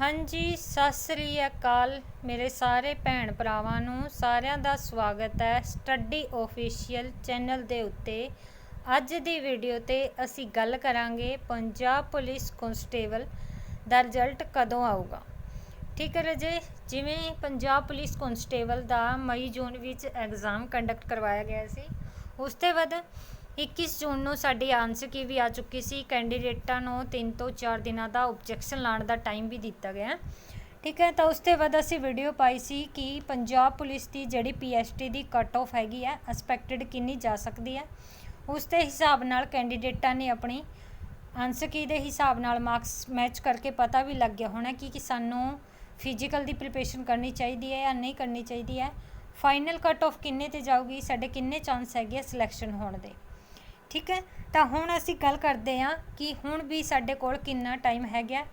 ਹਾਂਜੀ, ਸਤਿ ਸ੍ਰੀ ਅਕਾਲ ਮੇਰੇ ਸਾਰੇ ਭੈਣ ਭਰਾਵਾਂ ਨੂੰ। ਸਾਰਿਆਂ ਦਾ ਸਵਾਗਤ ਹੈ ਸਟੱਡੀ ਆਫੀਸ਼ੀਅਲ ਚੈਨਲ ਦੇ ਉੱਤੇ। ਅੱਜ ਦੀ ਵੀਡੀਓ ਤੇ ਅਸੀਂ ਗੱਲ ਕਰਾਂਗੇ ਪੰਜਾਬ ਪੁਲਿਸ ਕਨਸਟੇਬਲ ਦਾ ਰਿਜ਼ਲਟ ਕਦੋਂ ਆਊਗਾ। ਠੀਕ ਹੈ ਰਜੇ, ਜਿਵੇਂ ਪੰਜਾਬ ਪੁਲਿਸ ਕਨਸਟੇਬਲ ਦਾ ਮਈ ਜੂਨ ਵਿੱਚ ਐਗਜ਼ਾਮ ਕੰਡਕਟ ਕਰਵਾਇਆ ਗਿਆ ਸੀ, ਉਸ ਤੋਂ ਬਾਅਦ 21 ਜੂਨ ਨੂੰ ਸਾਡੀ ਆਨਸਰ ਕੀ ਵੀ ਆ ਚੁੱਕੀ ਸੀ ਕੈਂਡੀਡੇਟਾਂ ਨੂੰ 3 ਤੋਂ 4 ਦਿਨਾਂ ਦਾ ਆਬਜੈਕਸ਼ਨ ਲਾਉਣ ਦਾ ਟਾਈਮ ਵੀ ਦਿੱਤਾ ਗਿਆ ਠੀਕ ਹੈ ਤਾਂ ਉਸ ਤੋਂ ਬਾਅਦ ਅਸੀਂ ਵੀਡੀਓ ਪਾਈ ਸੀ ਕਿ ਪੰਜਾਬ ਪੁਲਿਸ ਦੀ ਜਿਹੜੀ ਪੀਐਸਟੀ ਦੀ ਕੱਟ ਆਫ ਹੈਗੀ ਹੈ ਐਕਸਪੈਕਟਡ ਕਿੰਨੀ ਜਾ ਸਕਦੀ ਹੈ ਉਸ ਦੇ ਹਿਸਾਬ ਨਾਲ ਕੈਂਡੀਡੇਟਾਂ ਨੇ ਆਪਣੀ ਆਨਸਰ ਕੀ ਦੇ ਹਿਸਾਬ ਨਾਲ ਮਾਰਕਸ ਮੈਚ ਕਰਕੇ ਪਤਾ ਵੀ ਲੱਗ ਗਿਆ ਹੋਣਾ ਕਿ ਕਿ ਸਾਨੂੰ ਫਿਜ਼ੀਕਲ ਦੀ ਪ੍ਰੀਪਰੇਸ਼ਨ ਕਰਨੀ ਚਾਹੀਦੀ ਹੈ ਜਾਂ ਨਹੀਂ ਕਰਨੀ ਚਾਹੀਦੀ ਹੈ ਫਾਈਨਲ ਕੱਟ ਆਫ ਕਿੰਨੇ ਤੇ ਜਾਊਗੀ ਸਾਡੇ ਕਿੰਨੇ ਚਾਂਸ ਹੈਗੇ ਸਿਲੈਕਸ਼ਨ ਹੋਣ ਦੇ ਠੀਕ ਹੈ? ਤਾਂ ਹੁਣ ਅਸੀਂ ਗੱਲ ਕਰਦੇ ਹਾਂ ਕਿ ਹੁਣ ਵੀ ਸਾਡੇ ਕੋਲ ਕਿੰਨਾ ਟਾਈਮ ਹੈਗਾ,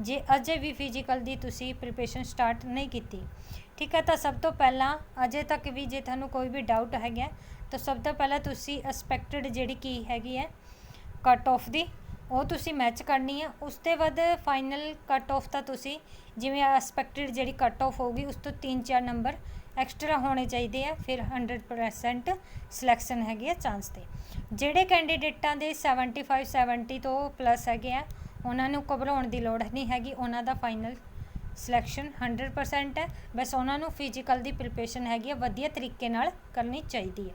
ਜੇ ਅਜੇ ਵੀ ਫਿਜ਼ੀਕਲ ਦੀ ਤੁਸੀਂ ਪ੍ਰੀਪਰੇਸ਼ਨ ਸਟਾਰਟ ਨਹੀਂ ਕੀਤੀ। ਠੀਕ ਹੈ? ਤਾਂ ਸਭ ਤੋਂ ਪਹਿਲਾਂ ਅਜੇ ਤੱਕ ਵੀ ਜੇ ਤੁਹਾਨੂੰ ਕੋਈ ਵੀ ਡਾਊਟ ਹੈਗਾ, ਤਾਂ ਸਭ ਤੋਂ ਪਹਿਲਾਂ ਤੁਸੀਂ ਐਕਸਪੈਕਟਡ ਜਿਹੜੀ ਕੀ ਹੈਗੀ ਹੈ ਕੱਟ ਆਫ ਦੀ ਉਹ ਤੁਸੀਂ ਮੈਚ ਕਰਨੀ ਆ। ਉਸ ਤੋਂ ਬਾਅਦ ਫਾਈਨਲ ਕੱਟ ਔਫ ਤਾਂ ਤੁਸੀਂ, ਜਿਵੇਂ ਐਕਸਪੈਕਟਿਡ ਜਿਹੜੀ ਕੱਟ ਆਫ ਹੋਊਗੀ, ਉਸ ਤੋਂ 3-4 ਨੰਬਰ ਐਕਸਟਰਾ ਹੋਣੇ ਚਾਹੀਦੇ ਆ। ਫਿਰ 100% ਸਿਲੈਕਸ਼ਨ ਹੈਗੀ ਆ ਚਾਂਸ ਤੇ। ਜਿਹੜੇ ਕੈਂਡੀਡੇਟਾਂ ਦੇ 75 70 ਤੋਂ ਪਲੱਸ ਹੈਗੇ ਆ, ਉਹਨਾਂ ਨੂੰ ਘਬਰਾਉਣ ਦੀ ਲੋੜ ਨਹੀਂ ਹੈਗੀ। ਉਹਨਾਂ ਦਾ ਫਾਈਨਲ ਸਿਲੈਕਸ਼ਨ 100% ਹੈ। ਬਸ ਉਹਨਾਂ ਨੂੰ ਫਿਜ਼ੀਕਲ ਦੀ ਪ੍ਰੀਪਰੇਸ਼ਨ ਹੈਗੀ ਆ। ਵਧੀਆ ਤਰੀਕੇ ਨਾਲ ਕਰਨੀ ਚਾਹੀਦੀ ਹੈ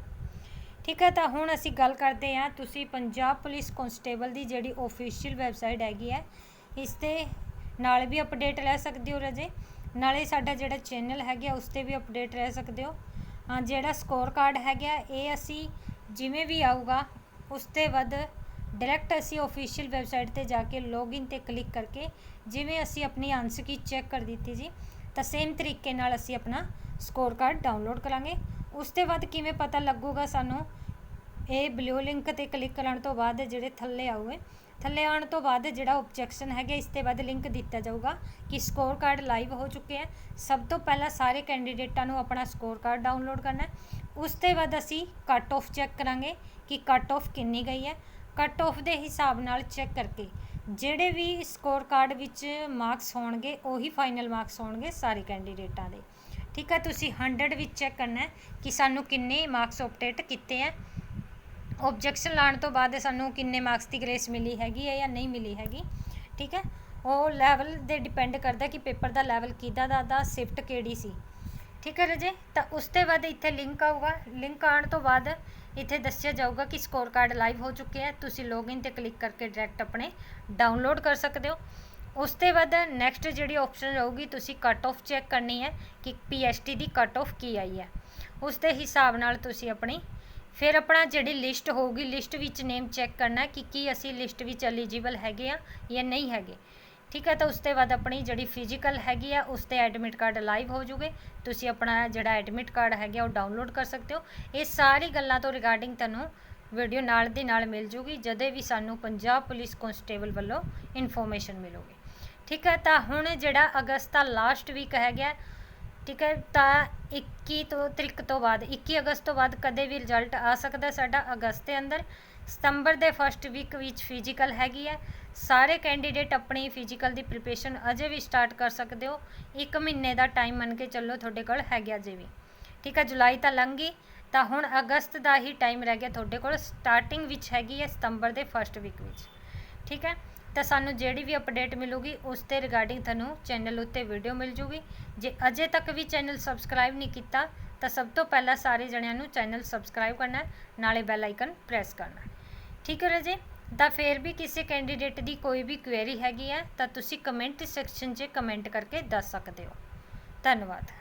ਠੀਕ ਹੈ, ਤਾਂ ਹੁਣ ਅਸੀਂ ਗੱਲ ਕਰਦੇ ਹਾਂ, ਤੁਸੀਂ ਪੰਜਾਬ ਪੁਲਿਸ ਕਨਸਟੇਬਲ ਦੀ ਜਿਹੜੀ ਆਫੀਸ਼ੀਅਲ ਵੈਬਸਾਈਟ ਹੈਗੀ ਹੈ, ਇਸ ਤੇ ਨਾਲ ਵੀ ਅਪਡੇਟ ਲੈ ਸਕਦੇ ਹੋ ਰਜੇ। ਨਾਲੇ ਸਾਡਾ ਜਿਹੜਾ ਚੈਨਲ ਹੈਗਾ, ਉਸ ਤੇ ਵੀ ਅਪਡੇਟ ਰਹਿ ਸਕਦੇ ਹੋ। ਜਿਹੜਾ ਸਕੋਰ ਕਾਰਡ ਹੈਗਾ, ਇਹ ਅਸੀਂ ਜਿਵੇਂ ਵੀ ਆਊਗਾ, ਉਸ ਤੇ ਵੱਧ ਡਾਇਰੈਕਟ ਅਸੀਂ ਆਫੀਸ਼ੀਅਲ ਵੈਬਸਾਈਟ ਤੇ ਜਾ ਕੇ ਲੌਗਇਨ ਤੇ ਕਲਿੱਕ ਕਰਕੇ, ਜਿਵੇਂ ਅਸੀਂ ਆਪਣੀ ਆਨਸਰ ਕੀ ਚੈੱਕ ਕਰ ਦਿੱਤੀ ਜੀ, ਤਾਂ ਸੇਮ ਤਰੀਕੇ ਨਾਲ ਅਸੀਂ ਆਪਣਾ ਸਕੋਰ ਕਾਰਡ ਡਾਊਨਲੋਡ ਕਰਾਂਗੇ। ਉਸ ਤੋਂ ਬਾਅਦ ਕਿਵੇਂ ਪਤਾ ਲੱਗੂਗਾ ਸਾਨੂੰ? ਇਹ ਬਲੂ ਲਿੰਕ ਤੇ ਕਲਿੱਕ ਕਰਨ ਤੋਂ ਬਾਅਦ ਜਿਹੜੇ ਥੱਲੇ ਆਉਗੇ ਥੱਲੇ ਆਉਣ ਤੋਂ ਬਾਅਦ ਜਿਹੜਾ ਓਬਜੈਕਸ਼ਨ ਹੈਗਾ, ਇਸ ਤੇ ਬਾਅਦ ਲਿੰਕ ਦਿੱਤਾ ਜਾਊਗਾ ਕਿ ਸਕੋਰ ਕਾਰਡ ਲਾਈਵ ਹੋ ਚੁੱਕੇ ਹੈ। ਸਭ ਤੋਂ ਪਹਿਲਾਂ ਸਾਰੇ ਕੈਂਡੀਡੇਟਾਂ ਨੂੰ ਆਪਣਾ ਸਕੋਰ ਕਾਰਡ ਡਾਊਨਲੋਡ ਕਰਨਾ ਹੈ। ਉਸ ਤੋਂ ਬਾਅਦ ਅਸੀਂ ਕੱਟ ਆਫ ਚੈੱਕ ਕਰਾਂਗੇ ਕਿ ਕੱਟ ਆਫ ਕਿੰਨੀ ਗਈ ਹੈ। ਕੱਟ ਆਫ ਦੇ ਹਿਸਾਬ ਨਾਲ ਚੈੱਕ ਕਰਕੇ ਜਿਹੜੇ ਵੀ ਸਕੋਰ ਕਾਰਡ ਵਿੱਚ ਮਾਰਕਸ ਹੋਣਗੇ, ਉਹੀ ਫਾਈਨਲ ਮਾਰਕਸ ਹੋਣਗੇ ਸਾਰੇ ਕੈਂਡੀਡੇਟਾਂ ਦੇ। ਠੀਕ ਹੈ, ਤੁਸੀਂ 100 ਵਿੱਚ ਚੈੱਕ ਕਰਨਾ ਕਿ ਸਾਨੂੰ ਕਿੰਨੇ ਮਾਰਕਸ ਆਪਡੇਟ ਕੀਤੇ ਹੈ। ਆਬਜੈਕਸ਼ਨ ਲਾਣ ਤੋਂ ਬਾਅਦ ਸਾਨੂੰ ਕਿੰਨੇ ਮਾਰਕਸ ਦੀ ਗ੍ਰੇਸ ਮਿਲੀ ਹੈਗੀ ਹੈ ਜਾਂ ਨਹੀਂ ਮਿਲੀ ਹੈਗੀ, ਠੀਕ ਹੈ। ਉਹ ਲੈਵਲ ਦੇ ਡਿਪੈਂਡ ਕਰਦਾ ਕਿ ਪੇਪਰ ਦਾ ਲੈਵਲ ਕਿਦਾਂ ਦਾ ਦਾ ਸ਼ਿਫਟ ਕਿਹੜੀ ਸੀ। ਠੀਕ ਹੈ ਰਜੇ, ਤਾਂ ਉਸ ਤੋਂ ਬਾਅਦ ਇੱਥੇ ਲਿੰਕ ਆਊਗਾ। ਲਿੰਕ ਆਉਣ ਤੋਂ ਬਾਅਦ ਇੱਥੇ ਦੱਸਿਆ ਜਾਊਗਾ ਕਿ ਸਕੋਰ ਕਾਰਡ ਲਾਈਵ ਹੋ ਚੁੱਕੇ ਹੈ। ਤੁਸੀਂ ਲੌਗਇਨ ਤੇ ਕਲਿੱਕ ਕਰਕੇ ਡਾਇਰੈਕਟ ਆਪਣੇ ਡਾਊਨਲੋਡ ਕਰ ਸਕਦੇ ਹੋ। ਉਸ ਤੋਂ ਬਾਅਦ ਨੈਕਸਟ ਜਿਹੜੀ ਆਪਸ਼ਨ ਰਹੂਗੀ, ਤੁਸੀਂ ਕੱਟ ਔਫ ਚੈੱਕ ਕਰਨੀ ਹੈ ਕਿ ਪੀ ਪੀਐਸਟੀ ਦੀ ਕੱਟ ਔਫ ਕੀ ਆਈ ਹੈ। ਉਸ ਦੇ ਹਿਸਾਬ ਨਾਲ ਤੁਸੀਂ ਆਪਣੀ, ਫਿਰ ਆਪਣਾ ਜਿਹੜੀ ਲਿਸਟ ਹੋਊਗੀ ਲਿਸਟ ਵਿੱਚ ਨੇਮ ਚੈੱਕ ਕਰਨਾ ਕਿ ਕੀ ਅਸੀਂ ਲਿਸਟ ਵਿੱਚ ਐਲੀਜੀਬਲ ਹੈਗੇ ਆ ਜਾਂ ਨਹੀਂ ਹੈਗੇ। ਠੀਕ ਹੈ, ਤਾਂ ਉਸ ਤੋਂ ਬਾਅਦ ਆਪਣੀ ਜਿਹੜੀ ਫਿਜ਼ੀਕਲ ਹੈਗੀ ਆ, ਉਸ ਤੇ ਐਡਮਿਟ ਕਾਰਡ ਲਾਈਵ ਹੋ ਜੂਗੇ। ਤੁਸੀਂ ਆਪਣਾ ਜਿਹੜਾ ਐਡਮਿਟ ਕਾਰਡ ਹੈਗਾ, ਉਹ ਡਾਊਨਲੋਡ ਕਰ ਸਕਦੇ ਹੋ। ਇਹ ਸਾਰੀ ਗੱਲਾਂ ਤੋਂ ਰਿਗਾਰਡਿੰਗ ਤੁਹਾਨੂੰ ਵੀਡੀਓ ਨਾਲ ਦੀ ਨਾਲ ਮਿਲ ਜੂਗੀ, ਜਦੋਂ ਵੀ ਸਾਨੂੰ ਪੰਜਾਬ ਪੁਲਿਸ ਕਨਸਟੇਬਲ ਵੱਲੋਂ ਇਨਫੋਰਮੇਸ਼ਨ ਮਿਲੂਗੀ। ਠੀਕ ਹੈ, ਤਾਂ ਹੁਣ ਜਿਹੜਾ ਅਗਸਤ ਦਾ ਲਾਸਟ ਵੀਕ ਹੈਗਾ ਠੀਕ ਹੈ, ਤਾਂ 21 ਤੋਂ ਤਰੀਕ ਤੋਂ ਬਾਅਦ 21 ਅਗਸਤ ਤੋਂ ਬਾਅਦ ਕਦੇ ਵੀ ਰਿਜ਼ਲਟ ਆ ਸਕਦਾ ਸਾਡਾ ਅਗਸਤ ਦੇ ਅੰਦਰ। ਸਤੰਬਰ ਦੇ ਫਸਟ ਵੀਕ ਵਿੱਚ ਫਿਜ਼ੀਕਲ ਹੈਗੀ ਹੈ। ਸਾਰੇ ਕੈਂਡੀਡੇਟ ਆਪਣੀ ਫਿਜ਼ੀਕਲ ਦੀ ਪ੍ਰੀਪਰੇਸ਼ਨ ਅਜੇ ਵੀ ਸਟਾਰਟ ਕਰ ਸਕਦੇ ਹੋ। ਇੱਕ ਮਹੀਨੇ ਦਾ ਟਾਈਮ ਮੰਨ ਕੇ ਚੱਲੋ ਤੁਹਾਡੇ ਕੋਲ ਹੈਗਾ ਅਜੇ ਵੀ। ਠੀਕ ਹੈ, ਜੁਲਾਈ ਤਾਂ ਲੰਘ ਗਈ ਤਾਂ ਹੁਣ ਅਗਸਤ ਦਾ ਹੀ ਟਾਈਮ ਰਹਿ ਗਿਆ ਤੁਹਾਡੇ ਕੋਲ। ਸਟਾਰਟਿੰਗ ਵਿੱਚ ਹੈਗੀ ਹੈ ਸਤੰਬਰ ਦੇ ਫਸਟ ਵੀਕ ਵਿੱਚ। ਠੀਕ ਹੈ ਤਾਂ ਸਾਨੂੰ ਜਿਹੜੀ ਵੀ ਅਪਡੇਟ ਮਿਲੂਗੀ, ਉਸ ਤੇ ਰਿਗਾਰਡਿੰਗ ਤੁਹਾਨੂੰ ਚੈਨਲ ਉੱਤੇ ਵੀਡੀਓ ਮਿਲ ਜੂਗੀ। ਜੇ ਅਜੇ ਤੱਕ ਵੀ ਚੈਨਲ ਸਬਸਕ੍ਰਾਈਬ ਨਹੀਂ ਕੀਤਾ, ਤਾਂ ਸਭ ਤੋਂ ਪਹਿਲਾਂ ਸਾਰੇ ਜਣਿਆਂ ਨੂੰ ਚੈਨਲ ਸਬਸਕ੍ਰਾਈਬ ਕਰਨਾ ਨਾਲੇ ਬੈਲ ਆਈਕਨ ਪ੍ਰੈਸ ਕਰਨਾ ਠੀਕ ਹੈ ਰਾਜੇ? ਤਾਂ ਫੇਰ ਵੀ ਕਿਸੇ ਕੈਂਡੀਡੇਟ ਦੀ ਕੋਈ ਵੀ ਕੁਐਰੀ ਹੈਗੀ ਹੈ, ਤਾਂ ਤੁਸੀਂ ਕਮੈਂਟ ਸੈਕਸ਼ਨ 'ਚ ਕਮੈਂਟ ਕਰਕੇ ਦੱਸ ਸਕਦੇ ਹੋ। ਧੰਨਵਾਦ।